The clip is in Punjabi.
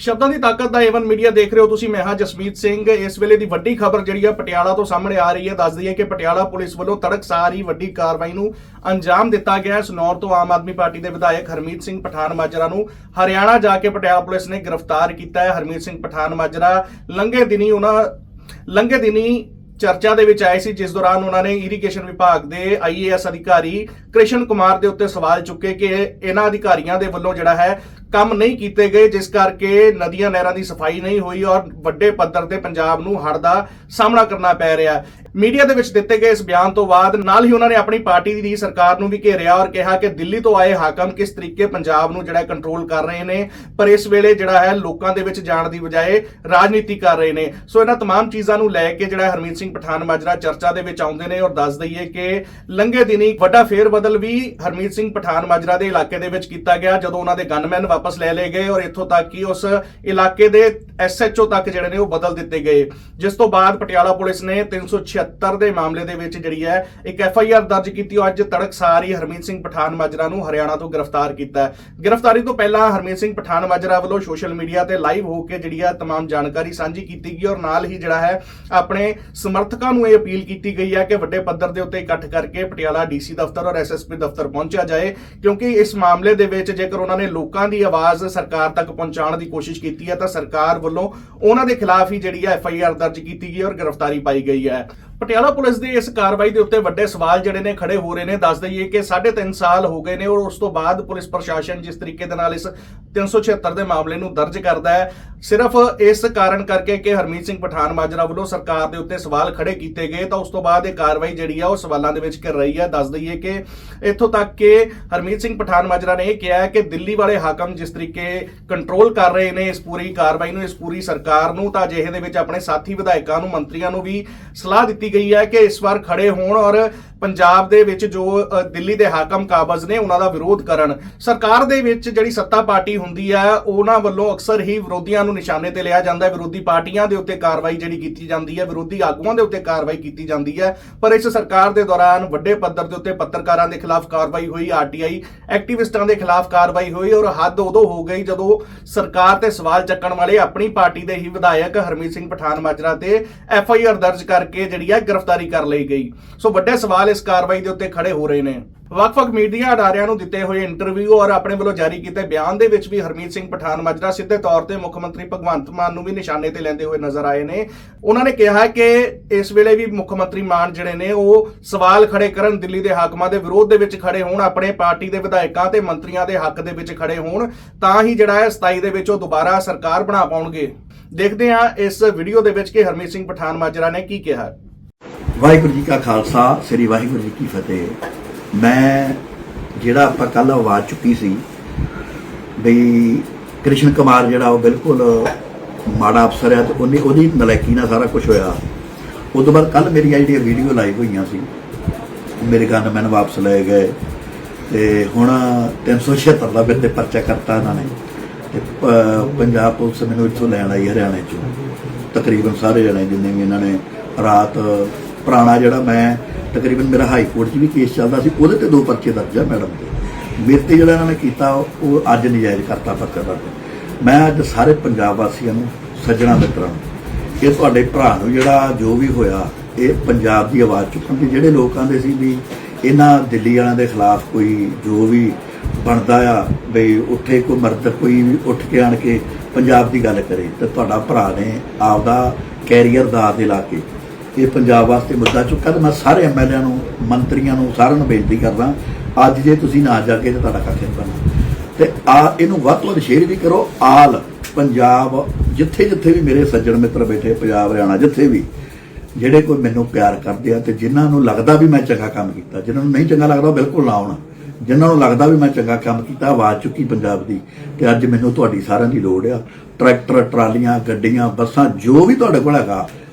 ਸ਼ਬਦਾਂ ਦੀ ਤਾਕਤ ਦਾ ਏਵਨ ਮੀਡੀਆ ਦੇਖ ਰਹੇ ਹੋ ਤੁਸੀਂ, ਮੈਂ ਹਾਂ ਜਸਮੀਤ ਸਿੰਘ। ਇਸ ਵੇਲੇ ਦੀ ਵੱਡੀ ਖਬਰ ਜਿਹੜੀ ਆ ਪਟਿਆਲਾ ਤੋਂ ਸਾਹਮਣੇ ਆ ਰਹੀ ਹੈ ਦੱਸ ਦਈਏ ਕਿ ਪਟਿਆਲਾ ਪੁਲਿਸ ਵੱਲੋਂ ਤੜਕਸਾਰ ਹੀ ਵੱਡੀ ਕਾਰਵਾਈ ਨੂੰ ਅੰਜਾਮ ਦਿੱਤਾ ਗਿਆ ਹੈ। ਸਨੌਰ ਤੋਂ ਆਮ ਆਦਮੀ ਪਾਰਟੀ ਦੇ ਵਿਧਾਇਕ ਹਰਮੀਤ ਸਿੰਘ ਪਠਾਨ ਮਾਜਰਾ ਨੂੰ ਹਰਿਆਣਾ ਜਾ ਕੇ ਪਟਿਆਲਾ ਪੁਲਿਸ ਨੇ ਗ੍ਰਿਫਤਾਰ ਕੀਤਾ ਹੈ। ਹਰਮੀਤ ਸਿੰਘ ਪਠਾਨ ਮਾਜਰਾ ਲੰਘੇ ਦਿਨੀ ਉਹਨਾਂ, ਲੰਘੇ ਦਿਨੀ ਚਰਚਾ ਦੇ ਵਿੱਚ ਆਏ ਸੀ, ਜਿਸ ਦੌਰਾਨ ਉਹਨਾਂ ਨੇ ਇਰੀਗੇਸ਼ਨ ਵਿਭਾਗ ਦੇ ਆਈਏਐਸ ਅਧਿਕਾਰੀ ਕ੍ਰਿਸ਼ਨ ਕੁਮਾਰ ਦੇ ਉੱਤੇ ਸਵਾਲ ਚੁੱਕੇ ਕਿ ਇਹਨਾਂ ਅਧਿਕਾਰੀਆਂ ਦੇ ਵੱਲੋਂ ਜਿਹੜਾ ਹੈ ਕੰਮ ਨਹੀਂ ਕੀਤੇ ਗਏ ਜਿਸ ਕਰਕੇ ਨਦੀਆਂ ਨਹਿਰਾਂ ਦੀ ਸਫਾਈ ਨਹੀਂ ਹੋਈ ਔਰ ਵੱਡੇ ਪੱਧਰ ਤੇ ਪੰਜਾਬ ਨੂੰ ਹੜ੍ਹ ਦਾ ਸਾਹਮਣਾ ਕਰਨਾ ਪੈ ਰਿਹਾ ਹੈ ਮੀਡੀਆ ਦੇ ਵਿੱਚ ਦਿੱਤੇ ਗਏ ਇਸ ਬਿਆਨ ਤੋਂ ਬਾਅਦ ਨਾਲ ਹੀ ਉਹਨਾਂ ਨੇ ਆਪਣੀ ਪਾਰਟੀ ਦੀ ਸਰਕਾਰ ਨੂੰ ਵੀ ਘੇਰਿਆ ਔਰ ਕਿਹਾ ਕਿ ਦਿੱਲੀ ਤੋਂ ਆਏ ਹਾਕਮ ਕਿਸ ਤਰੀਕੇ ਪੰਜਾਬ ਨੂੰ ਜਿਹੜਾ ਕੰਟਰੋਲ ਕਰ ਰਹੇ ਨੇ ਪਰ ਇਸ ਵੇਲੇ ਜਿਹੜਾ ਹੈ ਲੋਕਾਂ ਦੇ ਵਿੱਚ ਜਾਣ ਦੀ ਬਜਾਏ ਰਾਜਨੀਤੀ ਕਰ ਰਹੇ ਨੇ ਸੋ ਇਹਨਾਂ तमाम ਚੀਜ਼ਾਂ ਨੂੰ ਲੈ ਕੇ ਜਿਹੜਾ ਹਰਮੀਤ ਸਿੰਘ ਪਠਾਨ ਮਾਜਰਾ ਚਰਚਾ ਦੇ ਵਿੱਚ ਆਉਂਦੇ ਨੇ ਔਰ ਦੱਸ ਦਈਏ ਕਿ ਲੰਘੇ ਦਿਨੀ ਵੱਡਾ ਫੇਰ ਬਦਲ ਵੀ ਹਰਮੀਤ ਸਿੰਘ ਪਠਾਨ ਮਾਜਰਾ ਦੇ ਇਲਾਕੇ ਦੇ ਵਿੱਚ ਕੀਤਾ ਗਿਆ ਜਦੋਂ ਉਹਨਾਂ ਦੇ ਗਨਮੈਨ ਵਾਪਸ ਲੈ ਲਏ ਗਏ ਔਰ ਇੱਥੋਂ ਤੱਕ ਕਿ ਉਸ ਇਲਾਕੇ ਦੇ ਐਸਐਚਓ ਤੱਕ ਜਿਹੜੇ ਨੇ ਉਹ ਬਦਲ ਦਿੱਤੇ ਗਏ ਜਿਸ ਤੋਂ ਬਾਅਦ ਪਟਿਆਲਾ ਪੁਲਿਸ ਨੇ 376 ਦੇ ਮਾਮਲੇ ਦੇ ਵਿੱਚ ਜਿਹੜੀ ਹੈ ਇੱਕ ਐਫਆਈਆਰ ਦਰਜ ਕੀਤੀ ਉਹ ਅੱਜ ਤੜਕਸਾਰ ਹੀ ਹਰਮੀਤ ਸਿੰਘ ਪਠਾਨ ਮਾਜਰਾ ਨੂੰ ਹਰਿਆਣਾ ਤੋਂ ਗ੍ਰਿਫਤਾਰ ਕੀਤਾ ਹੈ ਗ੍ਰਿਫਤਾਰੀ ਤੋਂ ਪਹਿਲਾਂ ਹਰਮੀਤ ਸਿੰਘ ਪਠਾਨ ਮਾਜਰਾ ਵੱਲੋਂ ਸੋਸ਼ਲ ਮੀਡੀਆ ਤੇ ਲਾਈਵ ਹੋ ਕੇ ਜਿਹੜੀ ਹੈ तमाम ਜਾਣਕਾਰੀ ਸਾਂਝੀ ਕੀਤੀ ਗਈ ਔਰ ਨਾਲ ਹੀ ਜਿਹੜਾ ਹੈ ਆਪਣੇ ਸਮਰਥਕਾਂ ਨੂੰ ਇਹ ਅਪੀਲ ਕੀਤੀ ਗਈ ਹੈ ਕਿ ਵੱਡੇ ਪੱਧਰ ਦੇ ਉੱਤੇ ਇਕੱਠ ਕਰਕੇ ਪਟਿਆਲਾ ਡੀਸੀ ਦਫ਼ਤਰ ਔਰ ਐਸਐਸਪੀ ਦਫ਼ਤਰ ਪਹੁੰਚਿਆ ਜਾਏ ਕਿਉਂਕਿ ਇਸ ਮਾਮਲੇ ਦੇ ਵਿੱਚ ਜੇਕਰ ਉਹਨਾਂ ਨੇ ਲੋਕਾਂ ਦੀ ਆਵਾਜ਼ ਸਰਕਾਰ ਤੱਕ ਪਹੁੰਚਾਉਣ ਦੀ ਕੋਸ਼ਿਸ਼ ਕੀਤੀ ਹੈ ਤਾਂ ਸਰਕਾਰ ਵੱਲੋਂ ਉਹਨਾਂ ਦੇ ਖਿਲਾਫ ਹੀ ਜਿਹੜੀ ਹੈ ਐਫ ਆਈ ਆਰ ਦਰਜ ਕੀਤੀ ਗਈ ਔਰ ਗ੍ਰਿਫਤਾਰੀ ਪਾਈ ਗਈ ਹੈ। ਪਟਿਆਲਾ ਪੁਲਿਸ ਦੀ ਇਸ ਕਾਰਵਾਈ ਦੇ ਉੱਤੇ ਵੱਡੇ ਸਵਾਲ ਜਿਹੜੇ ਨੇ ਖੜੇ ਹੋ ਰਹੇ ਨੇ। ਦੱਸ ਦਈਏ ਕਿ 3.5 ਸਾਲ ਹੋ ਗਏ ਨੇ ਔਰ ਉਸ ਤੋਂ ਬਾਅਦ ਪੁਲਿਸ ਪ੍ਰਸ਼ਾਸਨ ਜਿਸ ਤਰੀਕੇ ਦੇ ਨਾਲ ਇਸ 376 ਦੇ ਮਾਮਲੇ ਨੂੰ ਦਰਜ ਕਰਦਾ ਹੈ, ਸਿਰਫ ਇਸ ਕਾਰਨ ਕਰਕੇ ਕਿ ਹਰਮੀਤ ਸਿੰਘ ਪਠਾਨ ਮਾਜਰਾ ਵੱਲੋਂ ਸਰਕਾਰ ਦੇ ਉੱਤੇ ਸਵਾਲ ਖੜੇ ਕੀਤੇ ਗਏ, ਤਾਂ ਉਸ ਤੋਂ ਬਾਅਦ ਇਹ ਕਾਰਵਾਈ ਜਿਹੜੀ ਆ ਉਹ ਸਵਾਲਾਂ ਦੇ ਵਿੱਚ ਘਿਰ ਰਹੀ ਹੈ। ਦੱਸ ਦਈਏ ਕਿ ਇੱਥੋਂ ਤੱਕ ਕਿ ਹਰਮੀਤ ਸਿੰਘ ਪਠਾਨ ਮਾਜਰਾ ਨੇ ਇਹ ਕਿਹਾ ਕਿ ਦਿੱਲੀ ਵਾਲੇ ਹਾਕਮ ਜਿਸ ਤਰੀਕੇ ਕੰਟਰੋਲ ਕਰ ਰਹੇ ਨੇ ਇਸ ਪੂਰੀ ਕਾਰਵਾਈ ਨੂੰ, ਇਸ ਪੂਰੀ ਸਰਕਾਰ ਨੂੰ, ਤਾਂ ਅਜਿਹੇ ਦੇ ਵਿੱਚ ਆਪਣੇ ਸਾਥੀ ਵਿਧਾਇਕਾਂ ਨੂੰ, ਮੰਤਰੀਆਂ ਨੂੰ ਵੀ ਸਲਾਹ ਦਿੱਤੀ ਗਈ ਹੈ ਕਿ ਇਸ ਵਾਰ ਖੜੇ ਹੋਣ ਔਰ ਪੰਜਾਬ ਦੇ ਵਿੱਚ ਜੋ ਦਿੱਲੀ ਦੇ ਹਾਕਮ ਕਾਬਜ਼ ਨੇ ਉਹਨਾਂ ਦਾ ਵਿਰੋਧ ਕਰਨ। ਸਰਕਾਰ ਦੇ ਵਿੱਚ ਜਿਹੜੀ ਸੱਤਾ ਪਾਰਟੀ ਹੁੰਦੀ ਹੈ ਉਹਨਾਂ ਵੱਲੋਂ ਅਕਸਰ ਹੀ ਵਿਰੋਧੀਆਂ ਨੂੰ ਨਿਸ਼ਾਨੇ ਤੇ ਲਿਆ ਜਾਂਦਾ ਹੈ। ਵਿਰੋਧੀ ਪਾਰਟੀਆਂ ਦੇ ਉੱਤੇ ਕਾਰਵਾਈ ਜਿਹੜੀ ਕੀਤੀ ਜਾਂਦੀ ਹੈ, ਵਿਰੋਧੀ ਆਗੂਆਂ ਦੇ ਉੱਤੇ ਕਾਰਵਾਈ ਕੀਤੀ ਜਾਂਦੀ ਹੈ। ਪਰ ਇਸ ਸਰਕਾਰ ਦੇ ਦੌਰਾਨ ਵੱਡੇ ਪੱਧਰ ਦੇ ਉੱਤੇ ਪੱਤਰਕਾਰਾਂ ਦੇ ਖਿਲਾਫ ਕਾਰਵਾਈ ਹੋਈ ਆਰਟੀਆਈ ਐਕਟਿਵਿਸਟਾਂ ਦੇ ਖਿਲਾਫ ਕਾਰਵਾਈ ਹੋਈ ਔਰ ਹੱਦ ਉਦੋਂ ਹੋ ਗਈ ਜਦੋਂ ਸਰਕਾਰ ਤੇ ਸਵਾਲ ਚੱਕਣ ਵਾਲੇ ਆਪਣੀ ਪਾਰਟੀ ਦੇ ਹੀ ਵਿਧਾਇਕ ਹਰਮੀਤ ਸਿੰਘ ਪਠਾਨ ਮਾਜਰਾ ਤੇ ਐਫ ਆਈ ਆਰ ਦਰਜ ਕਰਕੇ ਜਿਹੜੀ ਹੈ ਗ੍ਰਿਫਤਾਰੀ ਕਰ ਲਈ ਗਈ। ਸੋ ਵੱਡੇ ਸਵਾਲ ਇਸ ਕਾਰਵਾਈ ਦੇ ਉੱਤੇ ਖੜੇ ਹੋ ਰਹੇ ਨੇ। ਵੱਖ-ਵੱਖ ਮੀਡੀਆ ਅਦਾਰਿਆਂ ਨੂੰ ਦਿੱਤੇ ਹੋਏ ਇੰਟਰਵਿਊ ਔਰ ਆਪਣੇ ਵੱਲੋਂ ਜਾਰੀ ਕੀਤੇ ਬਿਆਨ ਦੇ ਵਿੱਚ ਵੀ ਹਰਮੀਤ ਸਿੰਘ ਪਠਾਨ ਮਾਜਰਾ ਸਿੱਧੇ ਤੌਰ ਤੇ ਮੁੱਖ ਮੰਤਰੀ ਭਗਵੰਤ ਮਾਨ ਨੂੰ ਵੀ ਨਿਸ਼ਾਨੇ ਤੇ ਲੈਂਦੇ ਹੋਏ ਨਜ਼ਰ ਆਏ ਨੇ। ਉਹਨਾਂ ਨੇ ਕਿਹਾ ਕਿ ਇਸ ਵੇਲੇ ਵੀ ਮੁੱਖ ਮੰਤਰੀ ਮਾਨ ਜਿਹੜੇ ਨੇ, ਉਹ ਸਵਾਲ ਖੜੇ ਕਰਨ, ਦਿੱਲੀ ਦੇ ਹਾਕਮਾਂ ਦੇ ਵਿਰੋਧ ਦੇ ਵਿੱਚ ਖੜੇ ਹੋਣ, ਆਪਣੇ ਪਾਰਟੀ ਦੇ ਵਿਧਾਇਕਾਂ ਤੇ ਮੰਤਰੀਆਂ ਦੇ ਹੱਕ ਦੇ ਵਿੱਚ ਖੜੇ ਹੋਣ, ਤਾਂ ਹੀ ਜਿਹੜਾ ਹੈ 27 ਦੇ ਵਿੱਚ ਉਹ ਦੁਬਾਰਾ ਸਰਕਾਰ ਬਣਾ ਪਾਉਣਗੇ। ਦੇਖਦੇ ਹਾਂ ਇਸ ਵੀਡੀਓ ਦੇ ਵਿੱਚ ਕਿ ਹਰਮੀਤ ਸਿੰਘ ਪਠਾਨ ਮਾਜਰਾ ਨੇ ਕੀ ਕਿਹਾ ਵਾਹਿਗੁਰੂ ਜੀ ਕਾ ਖਾਲਸਾ, ਸ੍ਰੀ ਵਾਹਿਗੁਰੂ ਜੀ ਕੀ ਫਤਿਹ। ਮੈਂ ਜਿਹੜਾ ਆਪਾਂ ਕੱਲ ਆਵਾਜ਼ ਚੁੱਕੀ ਸੀ ਬਈ ਕ੍ਰਿਸ਼ਨ ਕੁਮਾਰ ਜਿਹੜਾ ਉਹ ਬਿਲਕੁਲ ਮਾੜਾ ਅਫਸਰ ਹੈ ਤੇ ਉਹਨੇ ਉਹਦੀ ਨਲਾਇਕੀ ਨਾਲ ਸਾਰਾ ਕੁਝ ਹੋਇਆ। ਉਸ ਤੋਂ ਬਾਅਦ ਕੱਲ ਮੇਰੀਆਂ ਜਿਹੜੀਆਂ ਵੀਡੀਓ ਲਾਈਵ ਹੋਈਆਂ ਸੀ, ਮੇਰੇ ਮੈਨੂੰ ਵਾਪਸ ਲਏ ਗਏ ਤੇ ਹੁਣ 376 ਦਾ ਮੇਰੇ ਤੇ ਪਰਚਾ ਕਰਤਾ ਇਹਨਾਂ ਨੇ। ਤੇ ਪੰਜਾਬ ਪੁਲਿਸ ਮੈਨੂੰ ਇੱਥੋਂ ਲੈਣ ਆਈ ਹਰਿਆਣੇ ਚੋਂ। ਤਕਰੀਬਨ ਸਾਰੇ ਜਣੇ ਜਿੰਨੇ ਵੀ ਇਹਨਾਂ ਨੇ ਰਾਤ ਪੁਰਾਣਾ ਜਿਹੜਾ ਮੈਂ ਤਕਰੀਬਨ ਮੇਰਾ ਹਾਈ ਕੋਰਟ 'ਚ ਵੀ ਕੇਸ ਚੱਲਦਾ ਸੀ, ਉਹਦੇ ਤੇ ਦੋ ਪਰਚੇ ਦਰਜ ਆ ਮੈਡਮ ਦੇ। ਮੇਰੇ ਤੇ ਜਿਹੜਾ ਇਹਨਾਂ ਨੇ ਕੀਤਾ, ਉਹ ਅੱਜ ਨਜਾਇਜ਼ ਕਰਤਾ ਪਰਚਾ ਦਰਜ। ਮੈਂ ਅੱਜ ਸਾਰੇ ਪੰਜਾਬ ਵਾਸੀਆਂ ਨੂੰ, ਸੱਜਣਾ ਮਿੱਤਰਾਂ ਨੂੰ, ਇਹ ਤੁਹਾਡੇ ਭਰਾ ਨੂੰ ਜਿਹੜਾ ਜੋ ਵੀ ਹੋਇਆ, ਇਹ ਪੰਜਾਬ ਦੀ ਆਵਾਜ਼ ਚੁੱਕਣ ਦੀ ਜਿਹੜੇ ਲੋਕ ਦੇ ਸੀ ਵੀ ਇਹਨਾਂ ਦਿੱਲੀ ਵਾਲਿਆਂ ਦੇ ਖਿਲਾਫ ਕੋਈ ਜੋ ਵੀ ਬਣਦਾ ਆ ਬਈ ਉੱਥੇ ਕੋਈ ਮਰਦ ਕੋਈ ਵੀ ਉੱਠ ਕੇ ਆਣ ਕੇ ਪੰਜਾਬ ਦੀ ਗੱਲ ਕਰੇ, ਤੇ ਤੁਹਾਡਾ ਭਰਾ ਨੇ ਆਪਦਾ ਕੈਰੀਅਰ ਦਾ ਦੇ ਲਾ ਕੇ ਇਹ ਪੰਜਾਬ ਵਾਸਤੇ ਮੁੱਦਾ ਚੁੱਕਾ ਤੇ ਮੈਂ ਸਾਰੇ ਐਮਐਲਏ ਨੂੰ, ਮੰਤਰੀਆਂ ਨੂੰ, ਸਾਰਿਆਂ ਨੂੰ ਬੇਨਤੀ ਕਰਦਾ, ਅੱਜ ਜੇ ਤੁਸੀਂ ਨਾ ਜਾਗੇ ਤਾਂ ਤੁਹਾਡਾ ਕੱਖ ਨਹੀਂ ਬਣਨਾ। ਤੇ ਆ, ਇਹਨੂੰ ਵੱਧ ਤੋਂ ਵੱਧ ਸ਼ੇਅਰ ਵੀ ਕਰੋ, ਆਲ ਪੰਜਾਬ, ਜਿੱਥੇ ਜਿੱਥੇ ਵੀ ਮੇਰੇ ਸੱਜਣ ਮਿੱਤਰ ਬੈਠੇ, ਪੰਜਾਬ, ਹਰਿਆਣਾ, ਜਿੱਥੇ ਵੀ, ਜਿਹੜੇ ਕੋਈ ਮੈਨੂੰ ਪਿਆਰ ਕਰਦੇ ਆ ਤੇ ਜਿਨ੍ਹਾਂ ਨੂੰ ਲੱਗਦਾ ਵੀ ਮੈਂ ਚੰਗਾ ਕੰਮ ਕੀਤਾ, ਜਿਨ੍ਹਾਂ ਨੂੰ ਨਹੀਂ ਚੰਗਾ ਲੱਗਦਾ ਉਹ ਬਿਲਕੁਲ ਨਾ ਆਉਣਾ। ਜਿਨ੍ਹਾਂ ਨੂੰ ਲੱਗਦਾ ਵੀ ਮੈਂ ਚੰਗਾ ਕੰਮ ਕੀਤਾ, ਆਵਾਜ਼ ਚੁੱਕੀ ਪੰਜਾਬ ਦੀ ਤੇ ਅੱਜ ਮੈਨੂੰ ਤੁਹਾਡੀ ਸਾਰਿਆਂ ਦੀ ਲੋੜ ਆ। ਟਰੈਕਟਰ, ਟਰਾਲੀਆਂ, ਗੱਡੀਆਂ, ਬੱਸਾਂ, ਜੋ ਵੀ ਤੁਹਾਡੇ ਕੋਲ ਹੈਗਾ